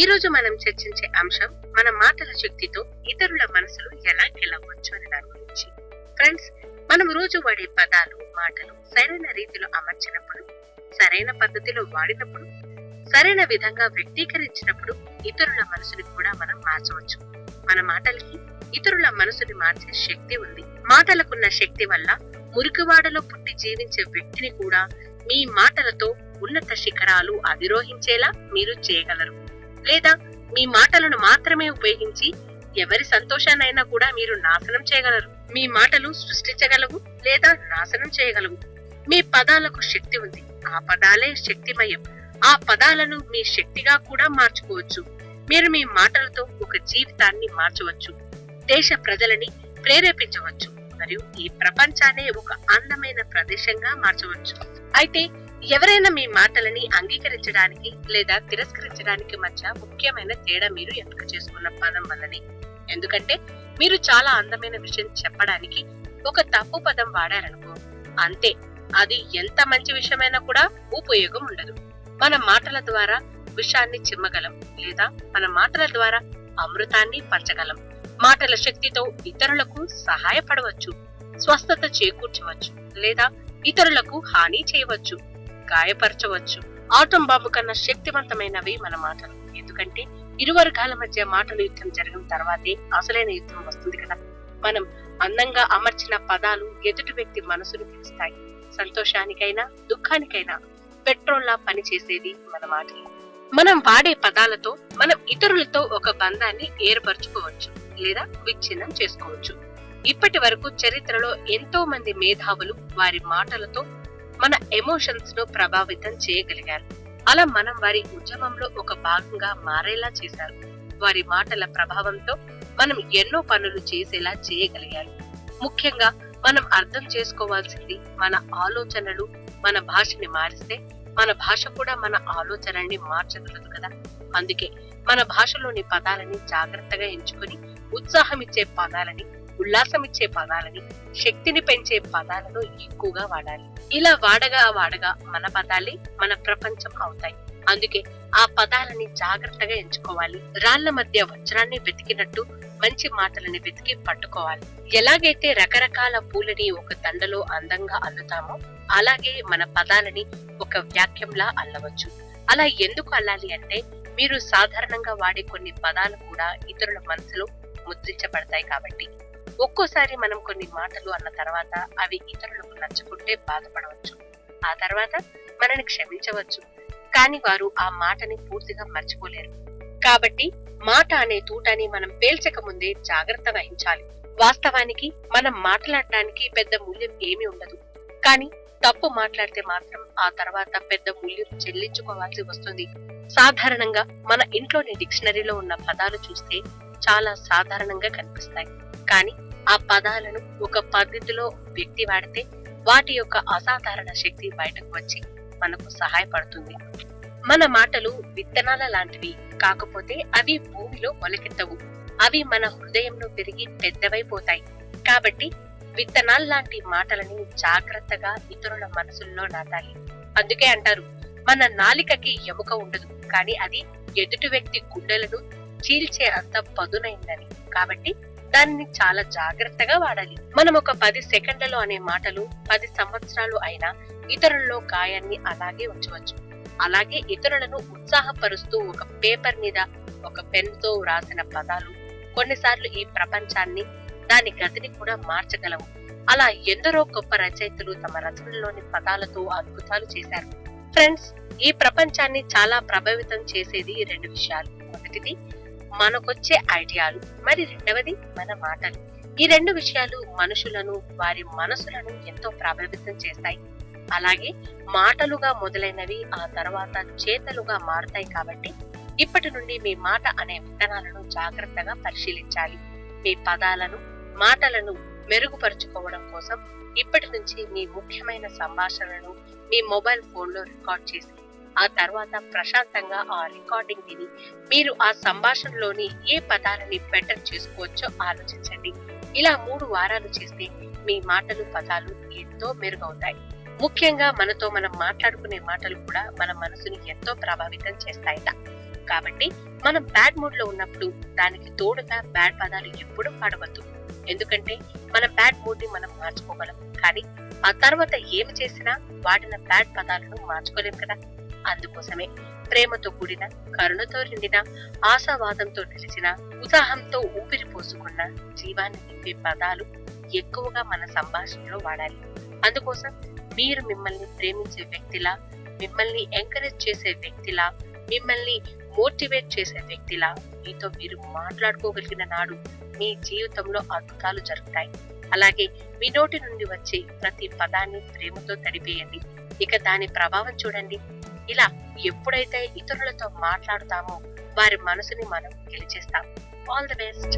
ఈ రోజు మనం చర్చించే అంశం మన మాటల శక్తితో ఇతరుల మనసులు ఎలా గెలవచ్చు అనే దాని గురించి. ఫ్రెండ్స్ మనం రోజు వాడే పదాలు మాటలు సరైన రీతిలో అమర్చినప్పుడు సరైన పద్ధతిలో వాడినప్పుడు సరైన విధంగా వ్యక్తీకరించినప్పుడు ఇతరుల మనసుని కూడా మనం మార్చవచ్చు. మన మాటలకి ఇతరుల మనసుని మార్చే శక్తి ఉంది. మాటలకున్న శక్తి వల్ల మురికివాడలో పుట్టి జీవించే వ్యక్తిని కూడా మీ మాటలతో ఉన్నత శిఖరాలు అధిరోహించేలా మీరు చేయగలరు. లేదా మీ మాటలను మాత్రమే ఉపయోగించి ఎవరి సంతోషాన్నైనా కూడా మీరు నాశనం చేయగలరు. మీ మాటలు సృష్టించగలవు లేదా నాశనం చేయగలవు. మీ పదాలకు శక్తి ఉంది. ఆ పదాలే శక్తిమయం. ఆ పదాలను మీ శక్తిగా కూడా మార్చుకోవచ్చు. మీరు మీ మాటలతో ఒక జీవితాన్ని మార్చవచ్చు. దేశ ప్రజలని ప్రేరేపించవచ్చు. మరియు ఈ ప్రపంచాన్ని ఒక అందమైన ప్రదేశంగా మార్చవచ్చు. అయితే ఎవరైనా మీ మాటలని అంగీకరించడానికి లేదా తిరస్కరించడానికి మధ్య ముఖ్యమైన తేడా మీరు ఎంపిక చేసుకున్న పదం వల్లనే? ఎందుకంటే మీరు చాలా అందమైన విషయం చెప్పడానికి ఒక తప్పు పదం వాడారనుకో అంతే. అది ఎంత మంచి విషయమైనా కూడా ఉపయోగం ఉండదు. మన మాటల ద్వారా విషాన్ని చిమ్మగలం లేదా మన మాటల ద్వారా అమృతాన్ని పంచగలం మాటల శక్తితో ఇతరులకు సహాయపడవచ్చు స్వస్థత చేకూర్చవచ్చు లేదా ఇతరులకు హాని చేయవచ్చు. గాయపరచవచ్చు. ఆటం బాంబు కన్నా శక్తివంతమైనవి మన మాటలు. ఎందుకంటే ఇరు వర్గాల మధ్య మాటలు యుద్ధం జరిగిన తర్వాతే అసలైన యుద్ధం వస్తుంది కదా. మనం అందంగా అమర్చిన పదాలు ఎదుటి వ్యక్తి మనసును పిలుస్తాయి. సంతోషానికైనా దుఃఖానికైనా పెట్రోల్లా పనిచేసేది మన మాటలు. మనం వాడే పదాలతో మనం ఇతరులతో ఒక బంధాన్ని ఏర్పరచుకోవచ్చు లేదా విచ్ఛిన్నం చేసుకోవచ్చు. ఇప్పటి వరకు చరిత్రలో ఎంతో మంది మేధావులు వారి మాటలతో మన ఎమోషన్స్ను ప్రభావితం చేయగలిగారు. అలా మనం వారి ఉద్యమంలో ఒక భాగంగా మారేలా చేశారు. వారి మాటల ప్రభావంతో మనం ఎన్నో పనులు చేసేలా చేయగలిగారు. ముఖ్యంగా మనం అర్థం చేసుకోవాల్సింది మన ఆలోచనలు మన భాషని మారిస్తే మన భాష కూడా మన ఆలోచనల్ని మార్చగలదు కదా. అందుకే మన భాషలోని పదాలని జాగ్రత్తగా ఎంచుకొని ఉత్సాహమిచ్చే పదాలని ఉల్లాసమిచ్చే పదాలని శక్తిని పెంచే పదాలను ఎక్కువగా వాడాలి. ఇలా వాడగా వాడగా మన పదాలే మన ప్రపంచం అవుతాయి. అందుకే ఆ పదాలని జాగ్రత్తగా ఎంచుకోవాలి. రాళ్ళ మధ్య వజ్రాన్ని వెతికినట్టు మంచి మాటలని వెతికి పట్టుకోవాలి. ఎలాగైతే రకరకాల పూలని ఒక దండలో అందంగా అల్లుతామో అలాగే మన పదాలని ఒక వాక్యంలా అల్లవచ్చు. అలా ఎందుకు అల్లాలి అంటే మీరు సాధారణంగా వాడే కొన్ని పదాలు కూడా ఇతరుల మనసులో ముద్రించబడతాయి కాబట్టి. ఒక్కోసారి మనం కొన్ని మాటలు అన్న తర్వాత అవి ఇతరులకు నచ్చకుంటే బాధపడవచ్చు. ఆ తర్వాత మనని క్షమించవచ్చు. కానీ వారు ఆ మాటని పూర్తిగా మర్చిపోలేరు. కాబట్టి మాట అనే తూటని మనం పేల్చక ముందే జాగ్రత్త వహించాలి. వాస్తవానికి మనం మాట్లాడటానికి పెద్ద మూల్యం ఏమీ ఉండదు. కానీ తప్పు మాట్లాడితే మాత్రం ఆ తర్వాత పెద్ద మూల్యం చెల్లించుకోవాల్సి వస్తుంది. సాధారణంగా మన ఇంట్లోని డిక్షనరీలో ఉన్న పదాలు చూస్తే చాలా సాధారణంగా కనిపిస్తాయి. కానీ ఆ పదాలను ఒక పద్ధతిలో వ్యక్తి వాడితే వాటి యొక్క అసాధారణ శక్తి బయటకు వచ్చి మనకు సహాయపడుతుంది. మన మాటలు విత్తనాల లాంటివి కాకపోతే అవి భూమిలో మొలకెత్తవు. అవి మన హృదయంలో పెరిగి పెద్దవైపోతాయి. కాబట్టి విత్తనాల లాంటి మాటలని జాగ్రత్తగా ఇతరుల మనసుల్లో నాటాలి. అందుకే అంటారు మన నాలికకి ఎముక ఉండదు కానీ అది ఎదుటి వ్యక్తి గుండెలను చీల్చే అంత పదునైందని. కాబట్టి దానిని చాలా జాగ్రత్తగా వాడాలి. మనం ఒక పది సెకండ్లలో అనే మాటలు పది సంవత్సరాలు అయినా ఇతరుల్లో గాయాన్ని అలాగే ఉంచవచ్చు. అలాగే ఇతరులను ఉత్సాహపరుస్తూ ఒక పేపర్ మీద ఒక పెన్తో వ్రాసిన పదాలు కొన్నిసార్లు ఈ ప్రపంచాన్ని దాని గతిని కూడా మార్చగలవు. అలా ఎందరో గొప్ప రచయితలు తమ రచనల్లోని పదాలతో అద్భుతాలు చేశారు. ఫ్రెండ్స్ ఈ ప్రపంచాన్ని చాలా ప్రభావితం చేసేది రెండు విషయాలు. మొదటిది మనకొచ్చే ఐడియాలు. మరి రెండవది మన మాటలు. ఈ రెండు విషయాలు మనుషులను వారి మనసులను ఎంతో ప్రభావితం చేస్తాయి. అలాగే మాటలుగా మొదలైనవి ఆ తర్వాత చేతలుగా మారుతాయి కాబట్టి ఇప్పటి నుండి మీ మాట అనే విత్తనాలను జాగ్రత్తగా పరిశీలించాలి. మీ పదాలను మాటలను మెరుగుపరుచుకోవడం కోసం ఇప్పటి నుంచి మీ ముఖ్యమైన సంభాషణను మీ మొబైల్ ఫోన్లో రికార్డ్ చేసి ఆ తర్వాత ప్రశాంతంగా ఆ రికార్డింగ్ విని మీరు ఆ సంభాషణలోని ఏ పదాలని బెటర్ చేసుకోవచ్చో ఆలోచించండి. ఇలా మూడు వారాలు చేస్తే మీ మాటలు పదాలు ఎంతో మెరుగవుతాయి. ముఖ్యంగా మనతో మనం మాట్లాడుకునే మాటలు కూడా మన మనసుని ఎంతో ప్రభావితం చేస్తాయట. కాబట్టి మనం బ్యాడ్ మూడ్లో ఉన్నప్పుడు దానికి తోడుగా బ్యాడ్ పదాలు ఎప్పుడూ పాడవద్దు. ఎందుకంటే మన బ్యాడ్ మూడ్ని మనం మార్చుకోగలం. కానీ ఆ తర్వాత ఏమి చేసినా వాడిన బ్యాడ్ పదాలను మార్చుకోలేం కదా. అందుకోసమే ప్రేమతో కూడిన కరుణతో నిండిన ఆశావాదంతో నిలిచిన ఉత్సాహంతో ఊపిరి పోసుకున్న జీవాన్ని నింపే పదాలు ఎక్కువగా మన సంభాషణలో వాడాలి. అందుకోసం మీరు మిమ్మల్ని ప్రేమించే వ్యక్తిలా మిమ్మల్ని ఎంకరేజ్ చేసే వ్యక్తిలా మిమ్మల్ని మోటివేట్ చేసే వ్యక్తిలా మీతో మీరు మాట్లాడుకోగలిగిన నాడు మీ జీవితంలో అద్భుతాలు జరుగుతాయి. అలాగే మీ నోటి నుండి వచ్చే ప్రతి పదాన్ని ప్రేమతో తడిపేయండి. ఇక దాని ప్రభావం చూడండి. ఇలా ఎప్పుడైతే ఇతరులతో మాట్లాడుతామో వారి మనసుని మనం గెలిచేస్తాం. All the best